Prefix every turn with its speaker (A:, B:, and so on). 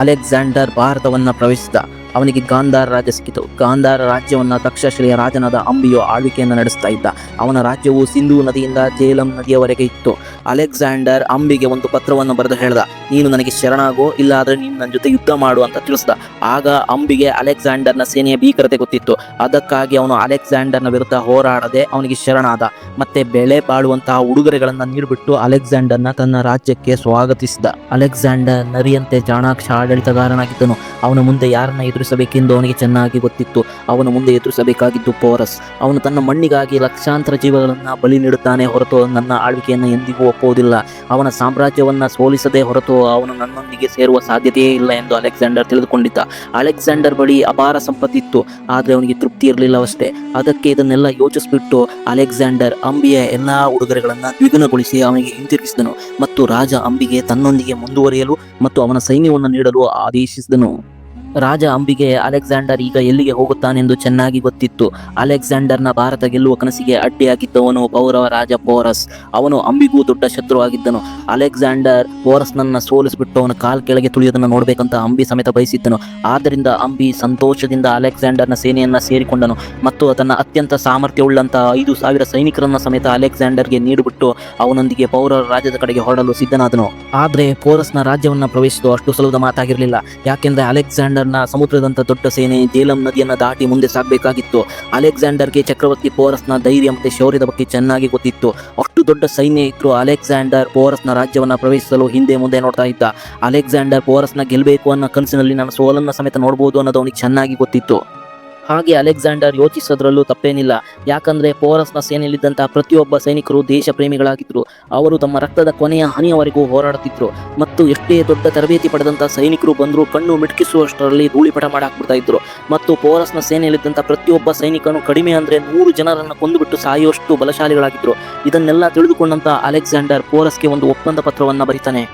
A: Alexander ಭಾರತವನ್ನ ಪ್ರವೇಶಿಸಿದ. ಅವನಿಗೆ ಗಾಂಧಾರ ರಾಜ್ಯ ಸಿಕ್ಕಿತು. ಗಾಂಧಾರ ರಾಜ್ಯವನ್ನ ತಕ್ಷಶಿಲೆಯ ರಾಜನಾದ ಅಂಬಿಯು ಆಳ್ವಿಕೆಯನ್ನು ನಡೆಸ್ತಾ ಇದ್ದ. ಅವನ ರಾಜ್ಯವು ಸಿಂಧೂ ನದಿಯಿಂದ ಜೇಲಂ ನದಿಯವರೆಗೆ ಇತ್ತು. ಅಲೆಕ್ಸಾಂಡರ್ ಅಂಬಿಗೆ ಒಂದು ಪತ್ರವನ್ನು ಬರೆದು ಹೇಳ್ದ, ನೀನು ನನಗೆ ಶರಣಾಗೋ, ಇಲ್ಲಾದ್ರೆ ನೀನು ನನ್ನ ಜೊತೆ ಯುದ್ಧ ಮಾಡು ಅಂತ ತಿಳಿಸ್ದ. ಆಗ ಅಂಬಿಗೆ ಅಲೆಕ್ಸಾಂಡರ್ನ ಸೇನೆಯ ಭೀಕರತೆ ಗೊತ್ತಿತ್ತು. ಅದಕ್ಕಾಗಿ ಅವನು ಅಲೆಕ್ಸಾಂಡರ್ನ ವಿರುದ್ಧ ಹೋರಾಡದೆ ಅವನಿಗೆ ಶರಣಾದ. ಮತ್ತೆ ಬೆಳೆ ಬಾಳುವಂತಹ ಉಡುಗೊರೆಗಳನ್ನು ನೀಡಿಬಿಟ್ಟು ಅಲೆಕ್ಸಾಂಡರ್ನ ತನ್ನ ರಾಜ್ಯಕ್ಕೆ ಸ್ವಾಗತಿಸಿದ. ಅಲೆಕ್ಸಾಂಡರ್ ನರಿಯಂತೆ ಚಾಣಾಕ್ಷ ಆಡಳಿತಗಾರನಾಗಿದ್ದನು. ಅವನ ಮುಂದೆ ಯಾರನ್ನ ಎದುರಿಸಬೇಕೆಂದು ಅವನಿಗೆ ಚೆನ್ನಾಗಿ ಗೊತ್ತಿತ್ತು. ಅವನ ಮುಂದೆ ಎದುರಿಸಬೇಕಾಗಿದ್ದು ಪೋರಸ್. ಅವನು ತನ್ನ ಮಣ್ಣಿಗಾಗಿ ಲಕ್ಷಾಂತರ ಜೀವಗಳನ್ನು ಬಲಿ ನೀಡುತ್ತಾನೆ ಹೊರತು ನನ್ನ ಆಳ್ವಿಕೆಯನ್ನು ಎಂದಿಗೂ ಒಪ್ಪುವುದಿಲ್ಲ. ಅವನ ಸಾಮ್ರಾಜ್ಯವನ್ನು ಸೋಲಿಸದೇ ಹೊರತು ಅವನು ನನ್ನೊಂದಿಗೆ ಸೇರುವ ಸಾಧ್ಯತೆಯೇ ಇಲ್ಲ ಎಂದು ಅಲೆಕ್ಸಾಂಡರ್ ತಿಳಿದುಕೊಂಡಿದ್ದ. ಅಲೆಕ್ಸಾಂಡರ್ ಬಳಿ ಅಪಾರ ಸಂಪತ್ತಿತ್ತು. ಆದರೆ ಅವನಿಗೆ ತೃಪ್ತಿ ಇರಲಿಲ್ಲವಷ್ಟೇ. ಅದಕ್ಕೆ ಇದನ್ನೆಲ್ಲ ಯೋಚಿಸಿಬಿಟ್ಟು ಅಲೆಕ್ಸಾಂಡರ್ ಅಂಬಿಯ ಎಲ್ಲ ಉಡುಗೊರೆಗಳನ್ನು ದ್ವಿಗುಣಗೊಳಿಸಿ ಅವನಿಗೆ ಹಿಂತಿರುಗಿಸಿದನು ಮತ್ತು ರಾಜ ಅಂಬಿಗೆ ತನ್ನೊಂದಿಗೆ ಮುಂದುವರಿಯಲು ಮತ್ತು ಅವನ ಸೈನ್ಯವನ್ನು ನೀಡಲು ಆದೇಶಿಸಿದನು. ರಾಜ ಅಂಬಿಗೆ ಅಲೆಕ್ಸಾಂಡರ್ ಈಗ ಎಲ್ಲಿಗೆ ಹೋಗುತ್ತಾನೆಂದು ಚೆನ್ನಾಗಿ ಗೊತ್ತಿತ್ತು. ಅಲೆಕ್ಸಾಂಡರ್ನ ಭಾರತ ಗೆಲ್ಲುವ ಕನಸಿಗೆ ಅಡ್ಡಿಯಾಗಿದ್ದವನು ಪೌರವ ರಾಜ ಪೋರಸ್. ಅವನು ಅಂಬಿಗೂ ದೊಡ್ಡ ಶತ್ರುವಾಗಿದ್ದನು. ಅಲೆಕ್ಸಾಂಡರ್ ಪೋರಸ್ನನ್ನ ಸೋಲಿಸಿಬಿಟ್ಟು ಅವನ ಕಾಲ್ ಕೆಳಗೆ ತುಳಿಯೋದನ್ನು ನೋಡಬೇಕಂತ ಅಂಬಿ ಸಮೇತ ಬಯಸಿದ್ದನು. ಆದ್ದರಿಂದ ಅಂಬಿ ಸಂತೋಷದಿಂದ ಅಲೆಕ್ಸಾಂಡರ್ನ ಸೇನೆಯನ್ನ ಸೇರಿಕೊಂಡನು ಮತ್ತು ತನ್ನ ಅತ್ಯಂತ ಸಾಮರ್ಥ್ಯವುಳ್ಳಂತಹ ಐದು ಸಾವಿರ ಸೈನಿಕರನ್ನ ಸಮೇತ ಅಲೆಕ್ಸಾಂಡರ್ಗೆ ನೀಡಿಬಿಟ್ಟು ಅವನೊಂದಿಗೆ ಪೌರರ ರಾಜ್ಯದ ಕಡೆಗೆ ಹೊರಡಲು ಸಿದ್ಧನಾದನು. ಆದರೆ ಪೋರಸ್ನ ರಾಜ್ಯವನ್ನ ಪ್ರವೇಶಿಸುವುದು ಅಷ್ಟು ಸುಲಭದ ಮಾತಾಗಿರಲಿಲ್ಲ. ಯಾಕೆಂದ್ರೆ ಅಲೆಕ್ಸಾಂಡರ್ನ ಸಮುದ್ರದಂತ ದೊಡ್ಡ ಸೇನೆ ಜೇಲಂ ನದಿಯನ್ನು ದಾಟಿ ಮುಂದೆ ಸಾಗಬೇಕಾಗಿತ್ತು ಅಲೆಕ್ಸಾಂಡರ್ಗೆ ಚಕ್ರವರ್ತಿ ಪೋರಸ್ನ ಧೈರ್ಯ ಮತ್ತು ಶೌರ್ಯದ ಬಗ್ಗೆ ಚೆನ್ನಾಗಿ ಗೊತ್ತಿತ್ತು. ಅಷ್ಟು ದೊಡ್ಡ ಸೈನ್ಯ ಇದ್ರು ಅಲೆಕ್ಸಾಂಡರ್ ಪೋರಸ್ನ ರಾಜ್ಯವನ್ನು ಪ್ರವೇಶಿಸಲು ಹಿಂದೆ ಮುಂದೆ ನೋಡ್ತಾ ಇದ್ದ. ಅಲೆಕ್ಸಾಂಡರ್ ಪೋರಸ್ನ ಗೆಲ್ಲಬೇಕು ಅನ್ನೋ ಕನಸಿನಲ್ಲಿ ನಾನು ಸೋಲನ್ನ ಸಮೇತ ನೋಡಬಹುದು ಅನ್ನೋದು ಅವನಿಗೆ ಚೆನ್ನಾಗಿ ಗೊತ್ತಿತ್ತು. ಹಾಗೆ ಅಲೆಕ್ಸಾಂಡರ್ ಯೋಚಿಸೋದ್ರಲ್ಲೂ ತಪ್ಪೇನಿಲ್ಲ. ಯಾಕಂದ್ರೆ ಪೋರಸ್ನ ಸೇನೆಯಲ್ಲಿದ್ದಂತಹ ಪ್ರತಿಯೊಬ್ಬ ಸೈನಿಕರು ದೇಶ ಪ್ರೇಮಿಗಳಾಗಿದ್ರು ಅವರು ತಮ್ಮ ರಕ್ತದ ಕೊನೆಯ ಹನಿಯವರೆಗೂ ಹೋರಾಡುತ್ತಿದ್ದರು ಮತ್ತು ಎಷ್ಟೇ ದೊಡ್ಡ ತರಬೇತಿ ಪಡೆದಂತಹ ಸೈನಿಕರು ಬಂದರೂ ಕಣ್ಣು ಮಿಟಕಿಸುವಷ್ಟರಲ್ಲಿ ಧೂಳಿಪಟ ಮಾಡಾಕ್ಬಿಡ್ತಾ ಇದ್ರು. ಮತ್ತು ಪೋರಸ್ನ ಸೇನೆಯಲ್ಲಿದ್ದಂಥ ಪ್ರತಿಯೊಬ್ಬ ಸೈನಿಕನು ಕಡಿಮೆ ಅಂದ್ರೆ ನೂರು ಜನರನ್ನು ಕೊಂದುಬಿಟ್ಟು ಸಾಯುವಷ್ಟು ಬಲಶಾಲಿಗಳಾಗಿದ್ದರು ಇದನ್ನೆಲ್ಲ ತಿಳಿದುಕೊಂಡಂತ ಅಲೆಕ್ಸಾಂಡರ್ ಪೋರಸ್ಗೆ ಒಂದು ಒಪ್ಪಂದ ಪತ್ರವನ್ನು ಬರೀತಾನೆ.